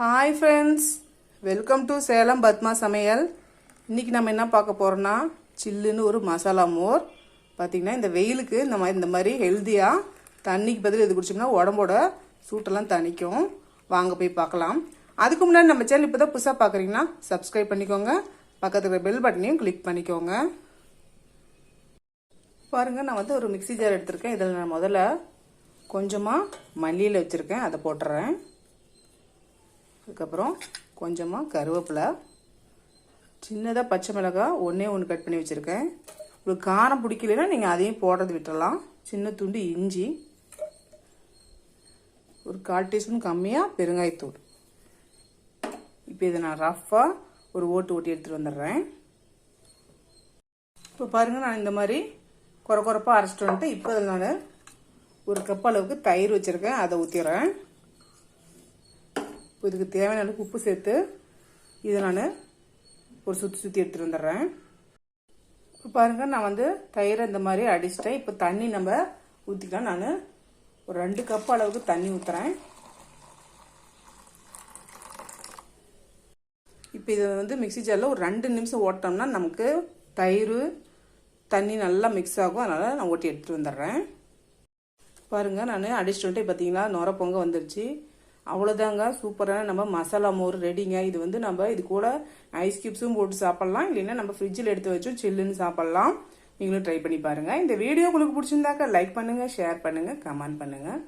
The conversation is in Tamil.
Hi friends welcome to Salem Padma சமையல் இன்றைக்கி நம்ம என்ன பார்க்க போகிறோன்னா சில்லுன்னு ஒரு மசாலா மோர். பார்த்திங்கன்னா இந்த வெயிலுக்கு இந்த மாதிரி இந்த மாதிரி ஹெல்த்தியாக தண்ணிக்கு பதில் எது குடிச்சோம்னா உடம்போட சூட்டெல்லாம் தணிக்கும். வாங்க போய் பார்க்கலாம். அதுக்கு முன்னாடி நம்ம சேனல் இப்போ தான் புதுசாக பார்க்குறீங்கன்னா சப்ஸ்கிரைப் பண்ணிக்கோங்க. பக்கத்தில் பெல் பட்டனையும் கிளிக் பண்ணிக்கோங்க. பாருங்கள் நான் வந்து ஒரு மிக்ஸி ஜார் எடுத்திருக்கேன். இதில் நான் முதல்ல கொஞ்சமாக மல்லியில் வச்சுருக்கேன். அதை போட்டுறேன். அதுக்கப்புறம் கொஞ்சமாக கருவேப்பிலை. சின்னதாக பச்சை மிளகாய் ஒன்றே ஒன்று கட் பண்ணி வச்சுருக்கேன். உங்களுக்கு காரம் பிடிக்கலைன்னா நீங்கள் அதையும் போடுறது விட்டுறலாம். சின்ன துண்டு இஞ்சி. ஒரு கால் டீஸ்பூன் கம்மியாக பெருங்காயத்தூள். இப்போ இதை நான் ரஃப்பாக ஒரு ஓட்டு ஓட்டி எடுத்துகிட்டு வந்துடுறேன். இப்போ பாருங்கள் நான் இந்த மாதிரி குறை குறைப்பாக அரைச்சிட்டு வந்துட்டு இப்போ அதில் நான் ஒரு கப் அளவுக்கு தயிர் வச்சுருக்கேன். அதை ஊற்றிடுறேன் இப்போ இதுக்கு தேவையான அளவுக்கு உப்பு சேர்த்து இதை நான் ஒரு சுற்றி சுற்றி எடுத்துகிட்டு வந்துடுறேன். இப்போ பாருங்கள் நான் வந்து தயிரை இந்த மாதிரி அடிச்சிட்டேன். இப்போ தண்ணி நம்ம ஊற்றிக்கலாம் நான் ஒரு ரெண்டு கப் அளவுக்கு தண்ணி ஊற்றுறேன் இப்போ இதை வந்து மிக்ஸி ஜாரில் ஒரு ரெண்டு நிமிஷம் ஓட்டோம்னா நமக்கு தயிர் தண்ணி நல்லா மிக்ஸ் ஆகும். அதனால் நான் ஓட்டி எடுத்துகிட்டு வந்துடுறேன். பாருங்கள் நான் அடிச்சுட்டு வந்துட்டு பார்த்தீங்களா நுர பொங்க வந்துருச்சு. அவ்வளோதாங்க சூப்பரான நம்ம மசாலா மோர் ரெடிங்க. இது வந்து நம்ம இது கூட ஐஸ் கியூப்ஸும் போட்டு சாப்பிட்லாம். இல்லைன்னா நம்ம ஃப்ரிட்ஜில் எடுத்து வச்சும் சில்லுன்னு சாப்பிட்லாம். நீங்களும் ட்ரை பண்ணி பாருங்கள் இந்த வீடியோ உங்களுக்கு பிடிச்சிருந்தாக்கா லைக் பண்ணுங்கள் ஷேர் பண்ணுங்கள் கமெண்ட் பண்ணுங்கள்